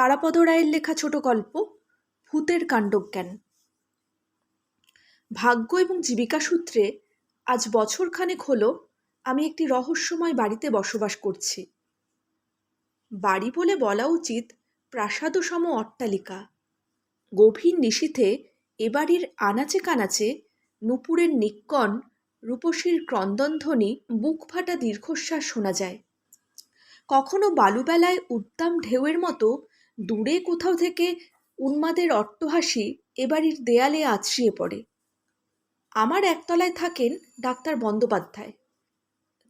তারাপদ রায়ের লেখা ছোট গল্প, ভূতের কাণ্ডজ্ঞান। ভাগ্য এবং জীবিকা সূত্রে আজ বছরখানেক হলো আমি একটি রহস্যময় বাড়িতে বসবাস করছি। বাড়ি বলে বলা উচিত প্রাসাদসম অট্টালিকা। গভীর নিশীথে এ বাড়ির আনাচে কানাচে নুপুরের নিক্কণ রূপসীর ক্রন্দনধ্বনি বুক ফাটা দীর্ঘশ্বাস শোনা যায়। কখনো বালুবেলায় উদ্দাম ঢেউয়ের মতো দূরে কোথাও থেকে উন্মাদের অট্টহাসি এ বাড়ির দেয়ালে আছড়িয়ে পড়ে। আমার একতলায় থাকেন ডাক্তার বন্দ্যোপাধ্যায়।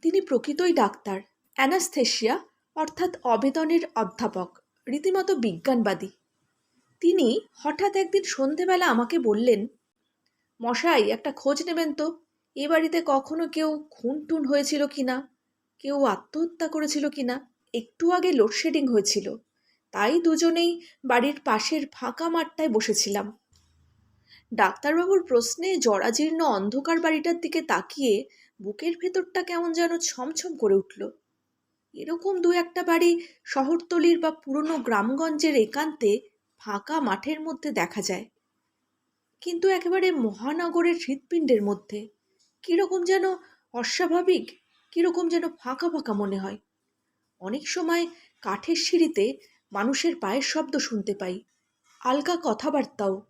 তিনি প্রকৃতই ডাক্তার, অ্যানাস্থেশিয়া অর্থাৎ অবেদনের অধ্যাপক, রীতিমতো বিজ্ঞানবাদী। তিনি হঠাৎ একদিন সন্ধেবেলা আমাকে বললেন, মশাই, একটা খোঁজ নেবেন তো। এ বাড়িতে কখনো কেউ খুন টুন হয়েছিল কি না কেউ আত্মহত্যা করেছিল কি না একটু আগে লোডশেডিং হয়েছিল। তাই দুজনেই বাড়ির পাশের ফাঁকা মাঠটায় বসেছিলাম। ডাক্তারবাবুর প্রশ্নে জরাজীর্ণ অন্ধকার বাড়িটার দিকে তাকিয়ে বুকের ভেতরটা কেমন যেন ছমছম করে উঠল। এরকম দু একটা বাড়ি শহরতলির বা পুরনো গ্রামগঞ্জের একান্তে ফাঁকা মাঠের মধ্যে দেখা যায়। কিন্তু একেবারে মহানগরের হৃৎপিণ্ডের মধ্যে। কীরকম যেন অস্বাভাবিক, কীরকম যেন ফাঁকা ফাঁকা মনে হয়। অনেক সময় কাঠের সিঁড়িতে মানুষের পায়ের শব্দ শুনতে পাই। আলগা কথাবার্তাও।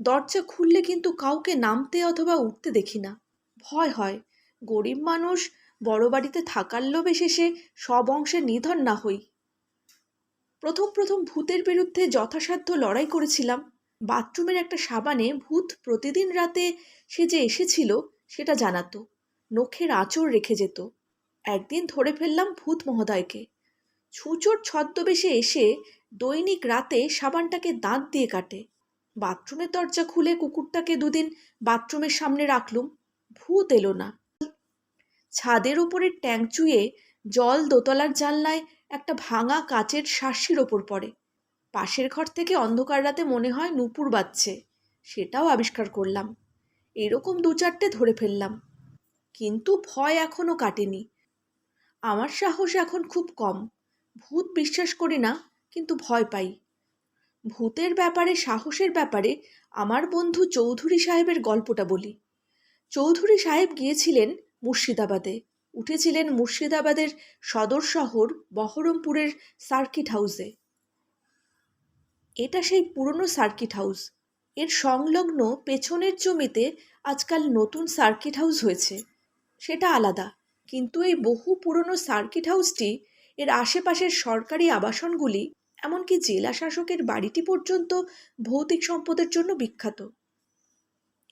দরজা খুললে কিন্তু কাউকে নামতে অথবা উঠতে দেখি না। ভয় হয়। গরিব মানুষ বড় বাড়িতে থাকার লোভে শেষে সব অংশে নিধন না হই। প্রথম প্রথম ভূতের বিরুদ্ধে যথাসাধ্য লড়াই করেছিলাম। বাথরুমের একটা সাবানে ভূত প্রতিদিন রাতে সে যে এসেছিল, সেটা জানাতো। নখের আঁচড় রেখে যেত। একদিন ধরে ফেললাম ভূত মহোদয়কে। ছুচোর ছদ্মবেশে এসে দৈনিক রাতে সাবানটাকে দাঁত দিয়ে কাটে। বাথরুমের দরজা খুলে কুকুরটাকে দুদিন বাথরুমের সামনে রাখলুম। ভূত এলো না। ছাদের ওপরে ট্যাঙ্ক চুয়ে জল দোতলার জানলায় একটা ভাঙা কাচের শাসির ওপর পড়ে। পাশের ঘর থেকে অন্ধকার রাতে মনে হয় নুপুর বাজছে। সেটাও আবিষ্কার করলাম। এরকম দু চারটে ধরে ফেললাম। কিন্তু ভয় এখনও কাটেনি। আমার সাহস এখন খুব কম। ভূত বিশ্বাস করি না, কিন্তু ভয় পাই। ভূতের ব্যাপারে, সাহসের ব্যাপারে আমার বন্ধু চৌধুরী সাহেবের গল্পটা বলি। চৌধুরী সাহেব গিয়েছিলেন মুর্শিদাবাদে। উঠেছিলেন মুর্শিদাবাদের সদর শহর বহরমপুরের সার্কিট হাউসে। এটা সেই পুরনো সার্কিট হাউস। এর সংলগ্ন পেছনের জমিতে আজকাল নতুন সার্কিট হাউস হয়েছে। সেটা আলাদা, কিন্তু এই বহু পুরনো সার্কিট হাউসটি এর আশেপাশের সরকারি আবাসনগুলি, এমনকি জেলা শাসকের বাড়িটি পর্যন্ত ভৌতিক সম্পদের জন্য বিখ্যাত।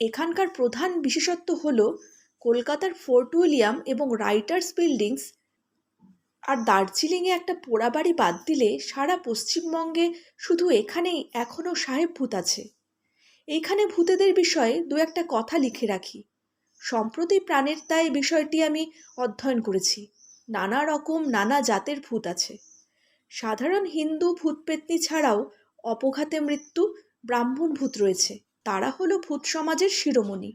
এখানকার প্রধান বিশেষত্ব হল কলকাতার ফোর্ট উইলিয়াম এবং রাইটার্স বিল্ডিংস। আর দার্জিলিংয়ে একটা পোড়া বাড়ি বাদ দিলে সারা পশ্চিমবঙ্গে শুধু এখানেই এখনও সাহেব ভূত আছে। এইখানে ভূতেদের বিষয়ে দু একটা কথা লিখে রাখি। সম্প্রতি প্রাণের দায় বিষয়টি আমি অধ্যয়ন করেছি। নানা রকম নানা জাতের ভূত আছে। সাধারণ হিন্দু ভূতপেত্নী ছাড়াও অপঘাতে মৃত্যু ব্রাহ্মণ ভূত রয়েছে। তারা হলো ভূত সমাজের শিরোমণি।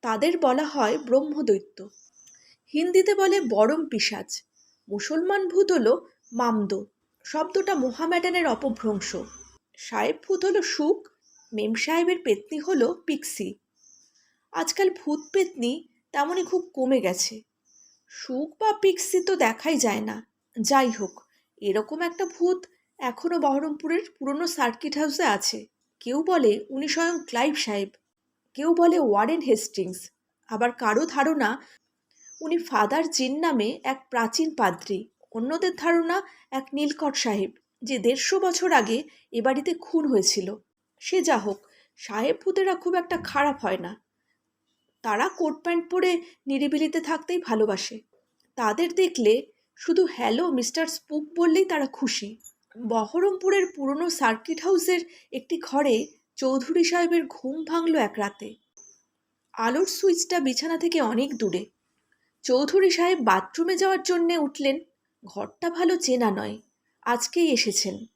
তাদের বলা হয় ব্রহ্মদৈত্য। হিন্দিতে বলে বরম পিসাজ মুসলমান ভূত হলো মামদো। শব্দটা মোহামেডানের অপভ্রংশ। সাহেব ভূত হলো সুখ মেম সাহেবের পেতনি হলো পিক্সি। আজকাল ভূত পেতনি তেমনই খুব কমে গেছে। সুখ বা পিক্সি তো দেখাই যায় না। যাই হোক, এরকম একটা ভূত এখনও বহরমপুরের পুরনো সার্কিট হাউসে আছে। কেউ বলে উনি স্বয়ং ক্লাইভ সাহেব, কেউ বলে ওয়ারেন হেস্টিংস, আবার কারও ধারণা উনি ফাদার জিন নামে এক প্রাচীন পাদ্রী, অন্যদের ধারণা এক নীলকট সাহেব, যে দেড়শো বছর আগে এ বাড়িতে খুন হয়েছিল। সে যা হোক, সাহেব ভূতেরা খুব একটা খারাপ হয় না। তারা কোট প্যান্ট পরে নিরিবিলিতে থাকতেই ভালোবাসে। তাদের দেখলে শুধু হ্যালো, মিস্টার স্পুক বললেই তারা খুশি। বহরমপুরের পুরনো সার্কিট হাউসের একটি ঘরে চৌধুরী সাহেবের ঘুম ভাঙল এক রাতে। আলোর সুইচটা বিছানা থেকে অনেক দূরে। চৌধুরী সাহেব বাথরুমে যাওয়ার জন্যে উঠলেন, ঘরটা ভালো চেনা নয়, আজকেই এসেছেন।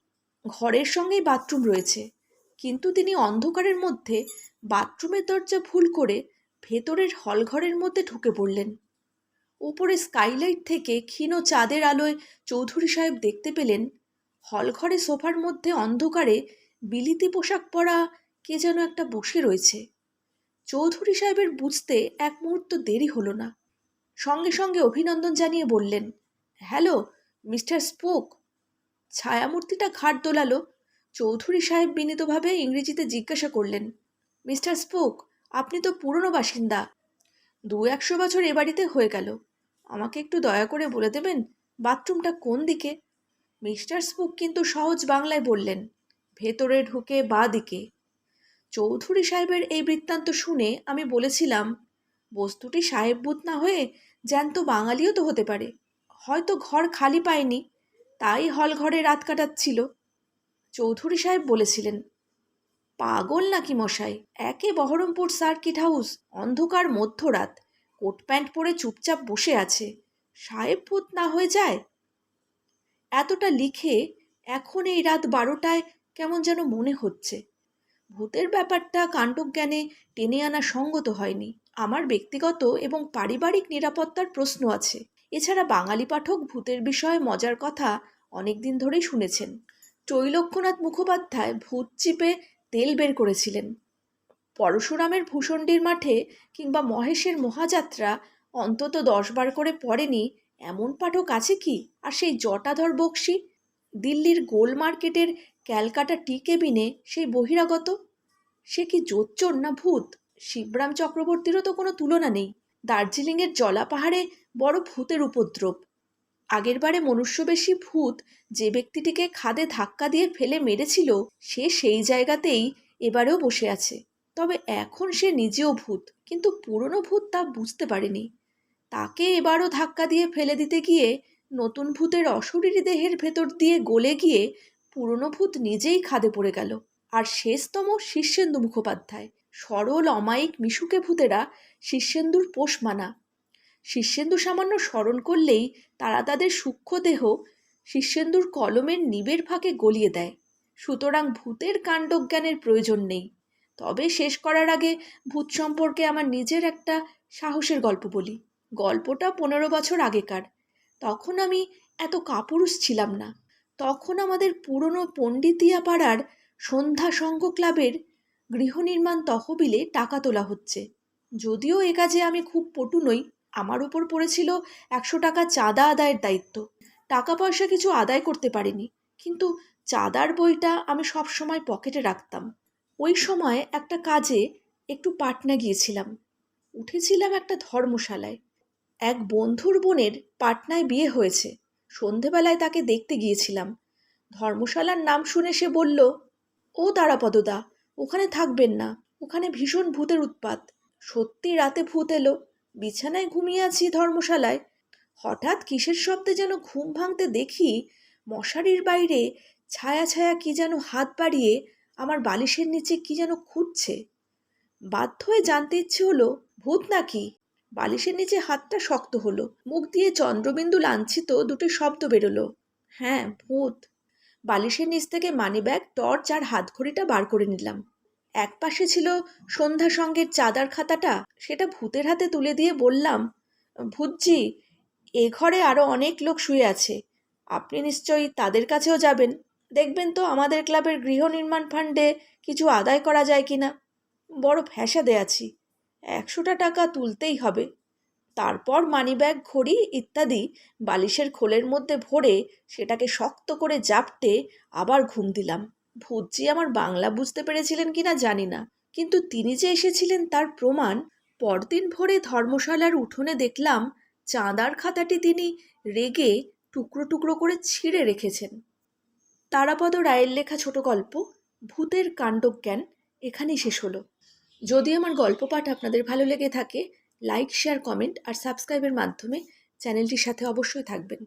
ঘরের সঙ্গেই বাথরুম রয়েছে। কিন্তু তিনি অন্ধকারের মধ্যে বাথরুমের দরজা ভুল করে ভেতরের হলঘরের মধ্যে ঢুকে পড়লেন। উপরে স্কাইলাইট থেকে ক্ষীণ চাঁদের আলোয় চৌধুরী সাহেব দেখতে পেলেন, হলঘরে সোফার মধ্যে অন্ধকারে বিলিতি পোশাক পরা কে যেন একটা বসে রয়েছে। চৌধুরী সাহেবের বুঝতে এক মুহূর্ত দেরি হলো না। সঙ্গে সঙ্গে অভিনন্দন জানিয়ে বললেন, হ্যালো, মিস্টার স্পোক। ছায়ামূর্তিটা ঘাট দোলালো। চৌধুরী সাহেব বিনীতভাবে ইংরেজিতে জিজ্ঞাসা করলেন, মিস্টার স্পোক আপনি তো পুরনো বাসিন্দা। দু একশো বছর এ বাড়িতে হয়ে গেল। আমাকে একটু দয়া করে বলে দেবেন, বাথরুমটা কোন দিকে? মিস্টার স্পুক কিন্তু সহজ বাংলায় বললেন, ভেতরে ঢুকে বা দিকে। চৌধুরী সাহেবের এই বৃত্তান্ত শুনে আমি বলেছিলাম, বস্তুটি সাহেব বুথ না হয়ে জ্যান্ত বাঙালিও তো হতে পারে। হয়তো ঘর খালি পায়নি, তাই হল ঘরে রাত কাটাচ্ছিল। চৌধুরী সাহেব বলেছিলেন পাগল নাকি মশাই? একে বহরমপুর সার্কিট হাউস, অন্ধকার মধ্যরাত। কোট প্যান্ট পরে চুপচাপ বসে আছে। সাহেব ভূত না হয়ে যায়? এতটা লিখে এখন এই রাত বারোটায় কেমন যেন মনে হচ্ছে। ভূতের ব্যাপারটা কাণ্ডজ্ঞানে টেনে আনা সঙ্গত হয়নি। আমার ব্যক্তিগত এবং পারিবারিক নিরাপত্তার প্রশ্ন আছে। এছাড়া বাঙালি পাঠক ভূতের বিষয়ে মজার কথা অনেক দিন ধরেই শুনেছেন। ত্রৈলোক্যনাথ মুখোপাধ্যায় ভূত চিপে তেল বের করেছিলেন। পরশুরামের ভূষণ্ডির মাঠে কিংবা মহেশের মহাযাত্রা অন্তত দশবার করে পড়েনি, এমন পাঠক আছে কি? আর সেই জটাধর বক্সি? দিল্লির গোল মার্কেটের ক্যালকাটা টি কেবিনে সেই বহিরাগত? সে কি জোচ্চোর না ভূত? শিবরাম চক্রবর্তীরও তো কোনো তুলনা নেই। দার্জিলিংয়ের জলা পাহাড়ে বড় ভূতের উপদ্রব। আগেরবারে মনুষ্যবেশী ভূত যে ব্যক্তিটিকে খাদে ধাক্কা দিয়ে ফেলে মেরেছিল, সে সেই জায়গাতেই এবারেও বসে আছে। তবে এখন সে নিজেও ভূত, কিন্তু পুরনো ভূত তা বুঝতে পারেনি। তাকে এবারও ধাক্কা দিয়ে ফেলে দিতে গিয়ে নতুন ভূতের অশরীরী দেহের ভেতর দিয়ে গলে গিয়ে পুরনো ভূত নিজেই খাদে পড়ে গেল। আর শেষতম শীর্ষেন্দু মুখোপাধ্যায়, সরল অমায়িক মিশুকে ভূতেরা শীর্ষেন্দুর পোষ মানা। শীর্ষেন্দু সামান্য স্মরণ করলেই তারা তাদের সূক্ষ্ম দেহ শীর্ষেন্দুর কলমের নিবের ফাঁকে গলিয়ে দেয়। সুতরাং ভূতের কাণ্ডজ্ঞানের প্রয়োজন নেই। তবে শেষ করার আগে ভূত সম্পর্কে আমার নিজের একটা সাহসের গল্প বলি। গল্পটা পনেরো বছর আগেকার। তখন আমি এত কাপুরুষ ছিলাম না। তখন আমাদের পুরনো পণ্ডিতিয়া পাড়ার সন্ধ্যা সংঘ ক্লাবের গৃহনির্মাণ তহবিলে টাকা তোলা হচ্ছে। যদিও এ কাজে আমি খুব পটু নই আমার উপর পড়েছিল একশো টাকা চাঁদা আদায়ের দায়িত্ব। টাকা পয়সা কিছু আদায় করতে পারিনি, কিন্তু চাঁদার বইটা আমি সব সময় পকেটে রাখতাম। ওই সময় একটা কাজে একটু পাটনা গিয়েছিলাম। উঠেছিলাম একটা ধর্মশালায়। এক বন্ধুর বোনের পাটনায় বিয়ে হয়েছে। সন্ধেবেলায় তাকে দেখতে গিয়েছিলাম। ধর্মশালার নাম শুনে সে বলল, ও তারাপদদা, ওখানে থাকবেন না, ওখানে ভীষণ ভূতের উৎপাত। সত্যি রাতে ভূত এলো। বিছানায় ঘুমিয়ে আছি ধর্মশালায়। হঠাৎ কিসের শব্দে যেন ঘুম ভাঙতে দেখি মশারির বাইরে ছায়া ছায়া কি যেন হাত বাড়িয়ে আমার বালিশের নিচে কি যেন খুঁজছে। বাধ্য হয়ে জানতে ইচ্ছে হলো, ভূত নাকি? বালিশের নিচে হাতটা শক্ত হলো, মুখ দিয়ে চন্দ্রবিন্দু লাঞ্ছিত দুটো শব্দ বেরোলো। হ্যাঁ ভূত। বালিশের নিচ থেকে মানিব্যাগ, টর্চ আর হাতঘড়িটা বার করে নিলাম। এক পাশে ছিল সন্ধ্যা সঙ্গের চাঁদার খাতাটা, সেটা ভূতের হাতে তুলে দিয়ে বললাম, ভূতজি, এ ঘরে আরও অনেক লোক শুয়ে আছে। আপনি নিশ্চয়ই তাদের কাছেও যাবেন। দেখবেন তো আমাদের ক্লাবের গৃহ নির্মাণ ফান্ডে কিছু আদায় করা যায় কি না। বড় ফ্যাসাদে আছি। একশোটা টাকা তুলতেই হবে। তারপর মানিব্যাগ, ঘড়ি ইত্যাদি বালিশের খোলের মধ্যে ভরে সেটাকে শক্ত করে জাপটে আবার ঘুম দিলাম। ভূতজি আমার বাংলা বুঝতে পেরেছিলেন কিনা জানি না। কিন্তু তিনি যে এসেছিলেন তার প্রমাণ, পরদিন ভোরে ধর্মশালার উঠোনে দেখলাম চাঁদার খাতাটি তিনি রেগে টুকরো টুকরো করে ছিঁড়ে রেখেছেন। তারাপদ রায়ের লেখা ছোট গল্প, ভূতের কাণ্ডজ্ঞান, এখানেই শেষ হলো। যদি আমার গল্প পাঠ আপনাদের ভালো লেগে থাকে, লাইক, শেয়ার, কমেন্ট আর সাবস্ক্রাইবের মাধ্যমে চ্যানেলটির সাথে অবশ্যই থাকবেন।